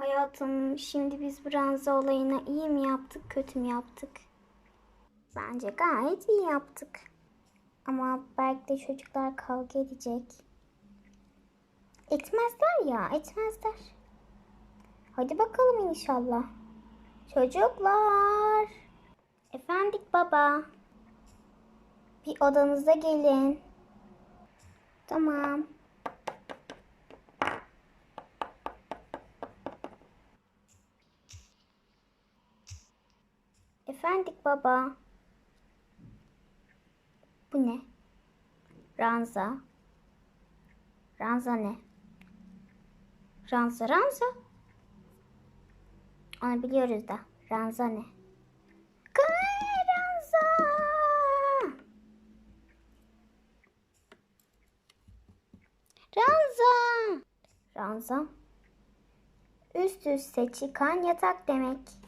Hayatım şimdi biz Branza olayına iyi mi yaptık kötü mü yaptık? Bence gayet iyi yaptık. Ama belki de çocuklar kavga edecek. Etmezler ya etmezler. Hadi bakalım inşallah. Çocuklar. Efendik baba. Bir odanıza gelin. Tamam. Efendik baba. Bu ne? Ranza. Ranza ne? Ranza Ranza. Onu biliyoruz da. Ranza ne? Kay Ranza. Ranza. Ranza. Üst üste çıkan yatak demek.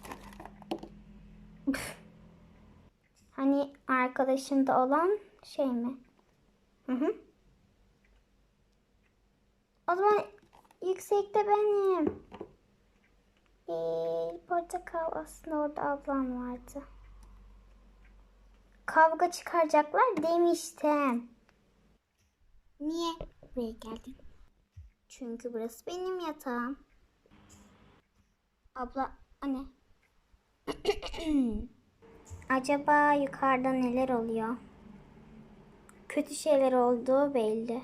Arkadaşında olan şey mi? Hı hı. O zaman yüksekte benim. Ee, portakal aslında orada ablam vardı. Kavga çıkaracaklar demiştim. Niye buraya geldin? Çünkü burası benim yatağım. Abla, anne. Acaba yukarıda neler oluyor? Kötü şeyler olduğu belli.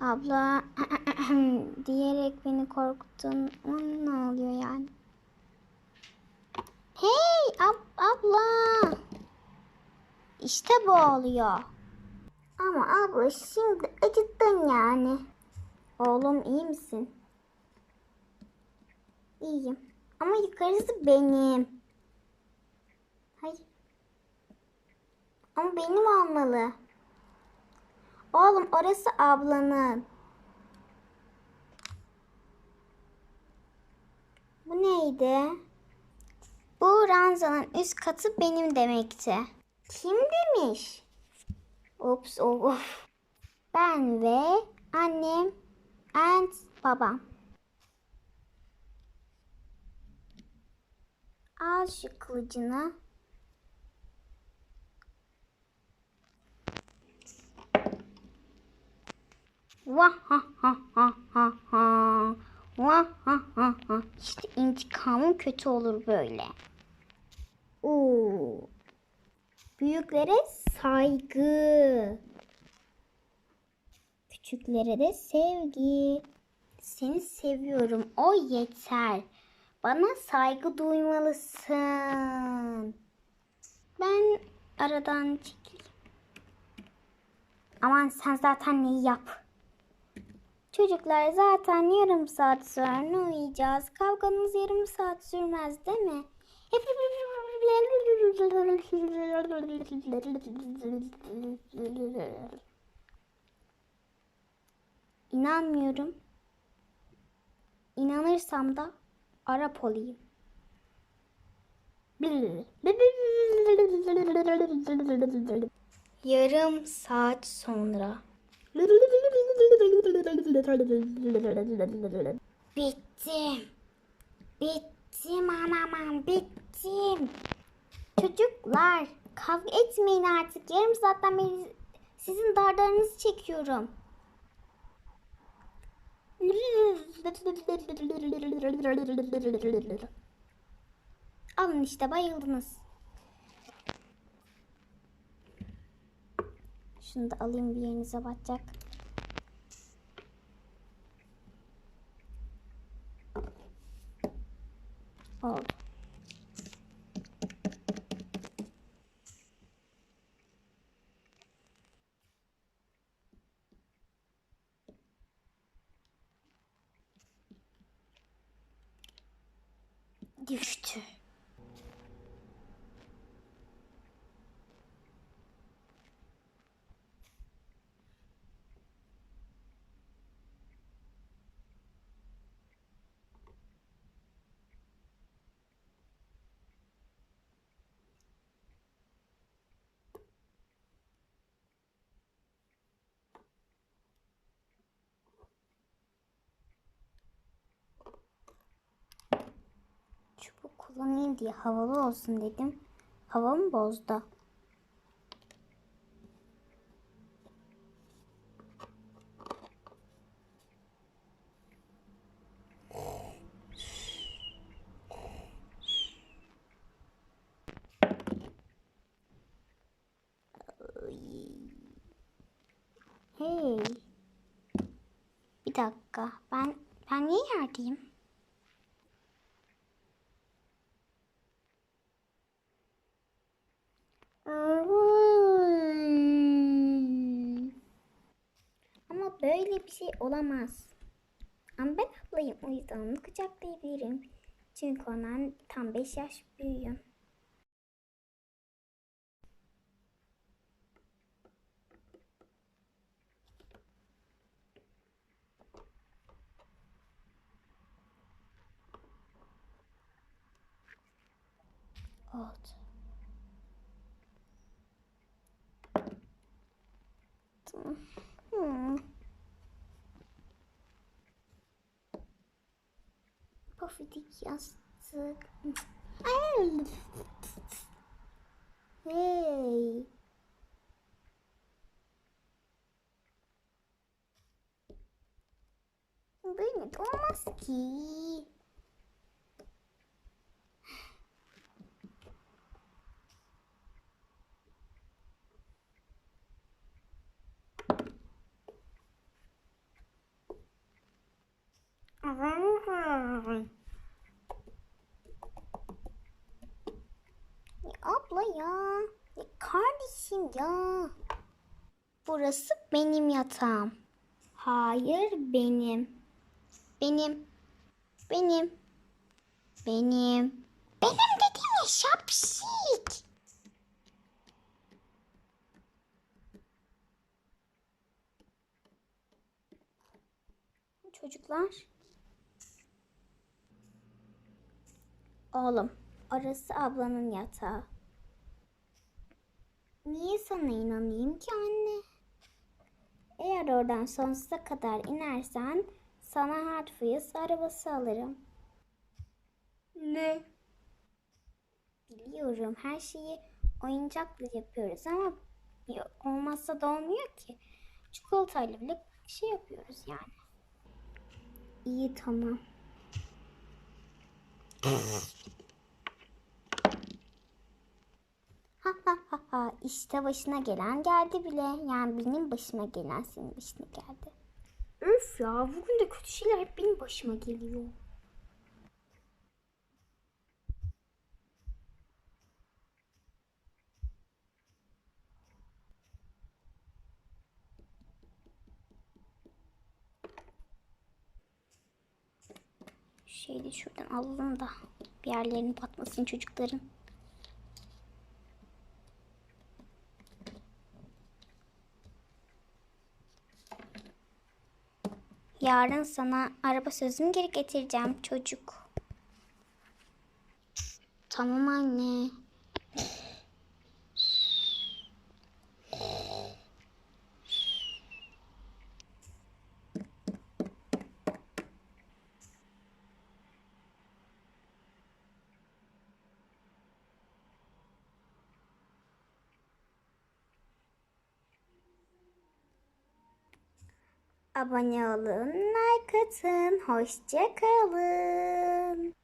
Abla diyerek beni korkuttun. Ne oluyor yani? Hey ab abla. İşte bu oluyor. Ama abla şimdi acıttın yani. Oğlum iyi misin? İyiyim. Ama yukarısı benim. Hayır. Ama benim olmalı. Oğlum orası ablanın. Bu neydi? Bu ranzanın üst katı benim demekti. Kim demiş? Ops of. Ben ve annem and babam. Al şu kılıcını. Vah ha ha ha ha ha. Vah ha ha ha. İşte intikamım kötü olur böyle. Oo. Büyüklere saygı. Küçüklere de sevgi. Seni seviyorum. O yeter. Bana saygı duymalısın. Ben aradan çekileyim. Aman sen zaten neyi yap. Çocuklar zaten yarım saat sonra uyuyacağız. Kavganız yarım saat sürmez değil mi? İnanmıyorum. İnanırsam da Arap olayım. Yarım saat sonra. Bittim. Bittim anamam bittim. Çocuklar kavga etmeyin artık. Yarım saatten beri sizin dardarınızı çekiyorum. Alın işte bayıldınız. Şunu da alayım bir yerinize batacak. Oldu. Düştü. Yapayım diye havalı olsun dedim. Havamı bozdu. Hey. Bir dakika. Ben ben niye yerdeyim? Ama böyle bir şey olamaz. Ama ben ablayım. O yüzden onu kucaklayabilirim. Çünkü ondan tam 5 yaş büyüğüm. Oldu. Tamam. Hmm. Pofidik yastık. Hey. Böyle olmaz ki. Abla ya. ya. Kardeşim ya. Burası benim yatağım. Hayır benim. Benim. Benim. Benim. Benim dedim ya şapşik. Çocuklar. Oğlum, orası ablanın yatağı. Niye sana inanayım ki anne? Eğer oradan sonsuza kadar inersen sana Hot arabası alırım. Ne? Biliyorum her şeyi oyuncakla yapıyoruz ama olmazsa da olmuyor ki. Çikolatayla bile şey yapıyoruz yani. İyi tamam. Ha ha ha ha işte başına gelen geldi bile. Yani benim başıma gelen senin başına geldi. Öf ya bugün de kötü şeyler hep benim başıma geliyor. Şeyi şuradan alalım da bir yerlerini batmasın çocukların. Yarın sana araba sözümü geri getireceğim çocuk. Tamam anne. Abone olun, like atın. Hoşça kalın.